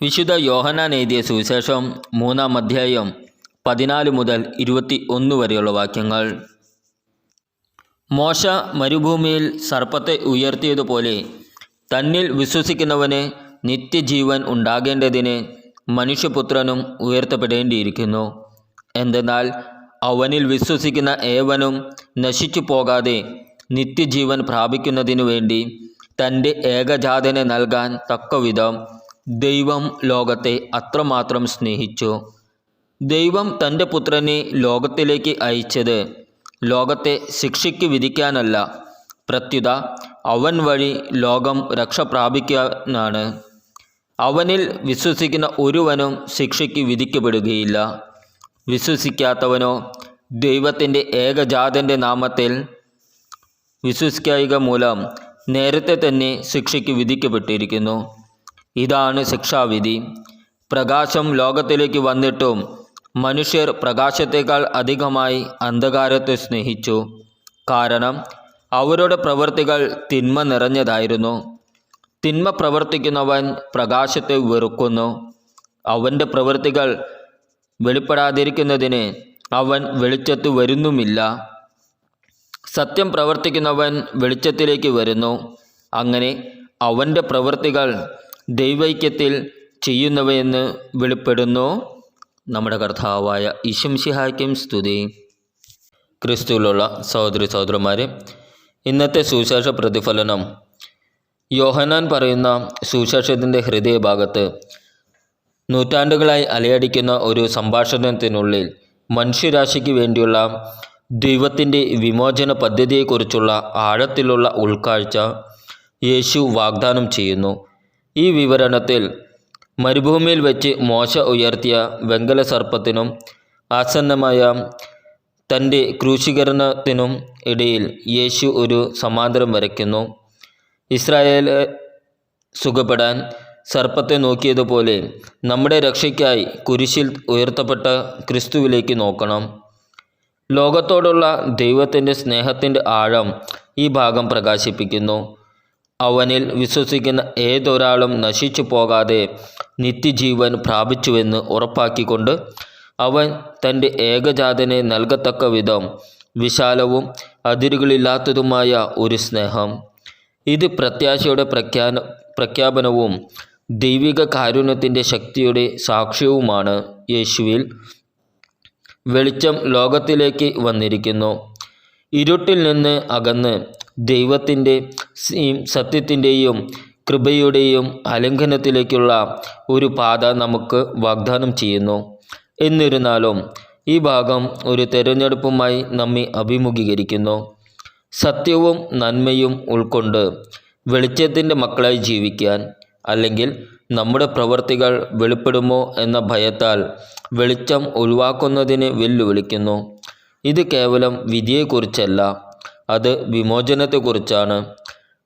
വിശുദ്ധ യോഹനാൻ എഴുതിയ സുവിശേഷം മൂന്നാം അധ്യായം പതിനാല് മുതൽ ഇരുപത്തി ഒന്ന് വരെയുള്ള വാക്യങ്ങൾ. മോശ മരുഭൂമിയിൽ സർപ്പത്തെ ഉയർത്തിയതുപോലെ തന്നിൽ വിശ്വസിക്കുന്നവന് നിത്യജീവൻ ഉണ്ടാകേണ്ടതിന് മനുഷ്യപുത്രനും ഉയർത്തപ്പെടേണ്ടിയിരിക്കുന്നു. എന്തെന്നാൽ അവനിൽ വിശ്വസിക്കുന്ന ഏവനും നശിച്ചു പോകാതെ നിത്യജീവൻ പ്രാപിക്കുന്നതിനു വേണ്ടി തന്റെ ഏകജാതനെ നൽകാൻ തക്കവിധം ദൈവം ലോകത്തെ അത്രമാത്രം സ്നേഹിച്ചു. ദൈവം തന്റെ പുത്രനെ ലോകത്തിലേക്ക് അയച്ചത് ലോകത്തെ ശിക്ഷയ്ക്ക് വിധിക്കാനല്ല. പ്രത്യുത അവൻ വഴി ലോകം രക്ഷ പ്രാപിക്കാനാണ്. അവനിൽ വിശ്വസിക്കുന്ന ഒരുവനും ശിക്ഷയ്ക്ക് വിധിക്കപ്പെടുകയില്ല. വിശ്വസിക്കാത്തവനോ ദൈവത്തിന്റെ ഏകജാതന്റെ നാമത്തിൽ വിശ്വസിക്കായിക മൂലം നേരത്തെ തന്നെ ശിക്ഷയ്ക്ക് വിധിക്കപ്പെട്ടിരിക്കുന്നു. ഇതാണ് ശിക്ഷാവിധി. പ്രകാശം ലോകത്തിലേക്ക് വന്നിട്ടും മനുഷ്യർ പ്രകാശത്തേക്കാൾ അധികമായി അന്ധകാരത്തെ സ്നേഹിച്ചു. കാരണം അവരുടെ പ്രവൃത്തികൾ തിന്മ നിറഞ്ഞതായിരുന്നു. തിന്മ പ്രവർത്തിക്കുന്നവൻ പ്രകാശത്തെ വെറുക്കുന്നു. അവന്റെ പ്രവൃത്തികൾ വെളിപ്പെടാതിരിക്കുന്നതിന് അവൻ വെളിച്ചത്ത് വരുന്നുമില്ല. സത്യം പ്രവർത്തിക്കുന്നവൻ വെളിച്ചത്തിലേക്ക് വരുന്നു. അങ്ങനെ അവന്റെ പ്രവൃത്തികൾ ദൈവൈക്യത്തിൽ ചെയ്യുന്നവയെന്ന് വെളിപ്പെടുന്നു നമ്മുടെ കർത്താവായ ഇശംഷിഹായ്ക്കും സ്തുതി. ക്രിസ്തുവിലുള്ള സഹോദരി സഹോദരന്മാരെ ഇന്നത്തെ സുവിശേഷ പ്രതിഫലനം. യോഹനാൻ പറയുന്ന സുവിശേഷത്തിന്റെ ഹൃദയഭാഗത്ത് നൂറ്റാണ്ടുകളായി അലയടിക്കുന്ന ഒരു സംഭാഷണത്തിനുള്ളിൽ മനുഷ്യരാശിക്ക് വേണ്ടിയുള്ള ദൈവത്തിന്റെ വിമോചന പദ്ധതിയെക്കുറിച്ചുള്ള ആഴത്തിലുള്ള ഉൾക്കാഴ്ച യേശു വാഗ്ദാനം ചെയ്യുന്നു. ഈ വിവരണത്തിൽ മരുഭൂമിയിൽ വെച്ച് മോശ ഉയർത്തിയ വെങ്കല സർപ്പത്തിനും ആസന്നമായ തന്റെ ക്രൂശീകരണത്തിനും ഇടയിൽ യേശു ഒരു സമാന്തരം വരയ്ക്കുന്നു. ഇസ്രായേൽ സുഖപ്പെടാൻ സർപ്പത്തെ നോക്കിയതുപോലെ നമ്മുടെ രക്ഷയ്ക്കായി കുരിശിൽ ഉയർത്തപ്പെട്ട ക്രിസ്തുവിലേക്ക് നോക്കണം. ലോകത്തോടുള്ള ദൈവത്തിന്റെ സ്നേഹത്തിന്റെ ആഴം ഈ ഭാഗം പ്രകാശിപ്പിക്കുന്നു. അവനിൽ വിശ്വസിക്കുന്ന ഏതൊരാളും നശിച്ചു പോകാതെ നിത്യജീവൻ പ്രാപിച്ചുവെന്ന് ഉറപ്പാക്കിക്കൊണ്ട് അവൻ തന്റെ ഏകജാതനെ നൽകത്തക്ക വിധം വിശാലവും അതിരുകളില്ലാത്തതുമായ ഒരു സ്നേഹം. ഇത് പ്രത്യാശയുടെ പ്രഖ്യാന പ്രഖ്യാപനവും ദൈവിക കാരുണ്യത്തിന്റെ ശക്തിയുടെ സാക്ഷ്യവുമാണ്. യേശുവിൽ വെളിച്ചം ലോകത്തിലേക്ക് വന്നിരിക്കുന്നു. ഇരുട്ടിൽ നിന്ന് അകന്ന് ദൈവത്തിന്റെ സത്യത്തിന്റെയും കൃപയുടെയും അലംഘനത്തിലേക്കുള്ള ഒരു പാത നമുക്ക് വാഗ്ദാനം ചെയ്യുന്നു. എന്നിരുന്നാലും ഈ ഭാഗം ഒരു തെരഞ്ഞെടുപ്പുമായി നമ്മെ അഭിമുഖീകരിക്കുന്നു. സത്യവും നന്മയും ഉൾക്കൊണ്ട് വെളിച്ചത്തിന്റെ മക്കളായി ജീവിക്കാൻ അല്ലെങ്കിൽ നമ്മുടെ പ്രവർത്തികൾ വെളിപ്പെടുമോ എന്ന ഭയത്താൽ വെളിച്ചം ഒഴിവാക്കുന്നതിന് വെല്ലുവിളിക്കുന്നു. ഇത് കേവലം വിധിയെക്കുറിച്ചല്ല. അത് വിമോചനത്തെക്കുറിച്ചാണ്.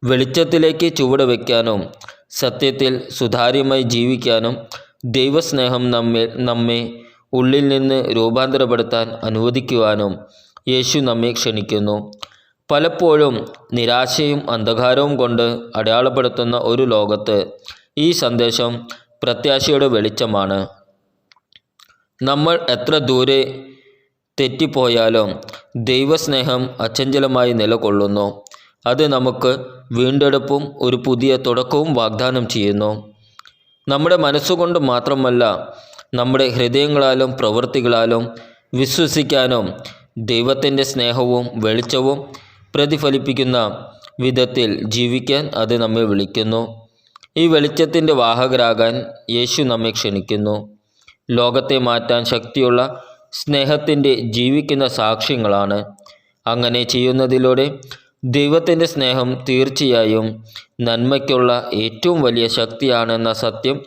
വെളിച്ചത്തിലേക്ക് ചുവട് വയ്ക്കാനും സത്യത്തിൽ സുതാര്യമായി ജീവിക്കാനും ദൈവസ്നേഹം നമ്മെ നമ്മെ ഉള്ളിൽ നിന്ന് രൂപാന്തരപ്പെടുത്താൻ അനുവദിക്കുവാനും യേശു നമ്മെ ക്ഷണിക്കുന്നു. പലപ്പോഴും നിരാശയും അന്ധകാരവും കൊണ്ട് അടയാളപ്പെടുത്തുന്ന ഒരു ലോകത്ത് ഈ സന്ദേശം പ്രത്യാശയുടെ വെളിച്ചമാണ്. നമ്മൾ എത്ര ദൂരെ തെറ്റിപ്പോയാലും ദൈവസ്നേഹം അച്ചഞ്ചലമായി നിലകൊള്ളുന്നു. അത് നമുക്ക് വീണ്ടെടുപ്പും ഒരു പുതിയ തുടക്കവും വാഗ്ദാനം ചെയ്യുന്നു. നമ്മുടെ മനസ്സുകൊണ്ട് മാത്രമല്ല നമ്മുടെ ഹൃദയങ്ങളാലും പ്രവൃത്തികളാലും വിശ്വസിക്കാനും ദൈവത്തിന്റെ സ്നേഹവും വെളിച്ചവും പ്രതിഫലിപ്പിക്കുന്ന വിധത്തിൽ ജീവിക്കാൻ അത് നമ്മെ വിളിക്കുന്നു. ഈ വെളിച്ചത്തിന്റെ വാഹകരാകാൻ യേശു നമ്മെ ക്ഷണിക്കുന്നു. ലോകത്തെ മാറ്റാൻ ശക്തിയുള്ള സ്നേഹത്തിന്റെ ജീവിക്കുന്ന സാക്ഷ്യങ്ങളാണ്. അങ്ങനെ ചെയ്യുന്നതിലൂടെ ദൈവത്തിന്റെ സ്നേഹം തീർച്ചയായും നന്മയ്ക്കുള്ള ഏറ്റവും വലിയ ശക്തിയാണെന്ന സത്യം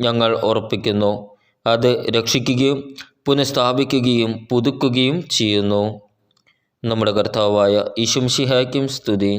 ഞങ്ങൾ ഉറപ്പിക്കുന്നു. അത് രക്ഷിക്കുകയും പുനഃസ്ഥാപിക്കുകയും പുതുക്കുകയും ചെയ്യുന്നു. നമ്മുടെ കർത്താവായ ഈശുംഷിഹായ്ക്കും സ്തുതി.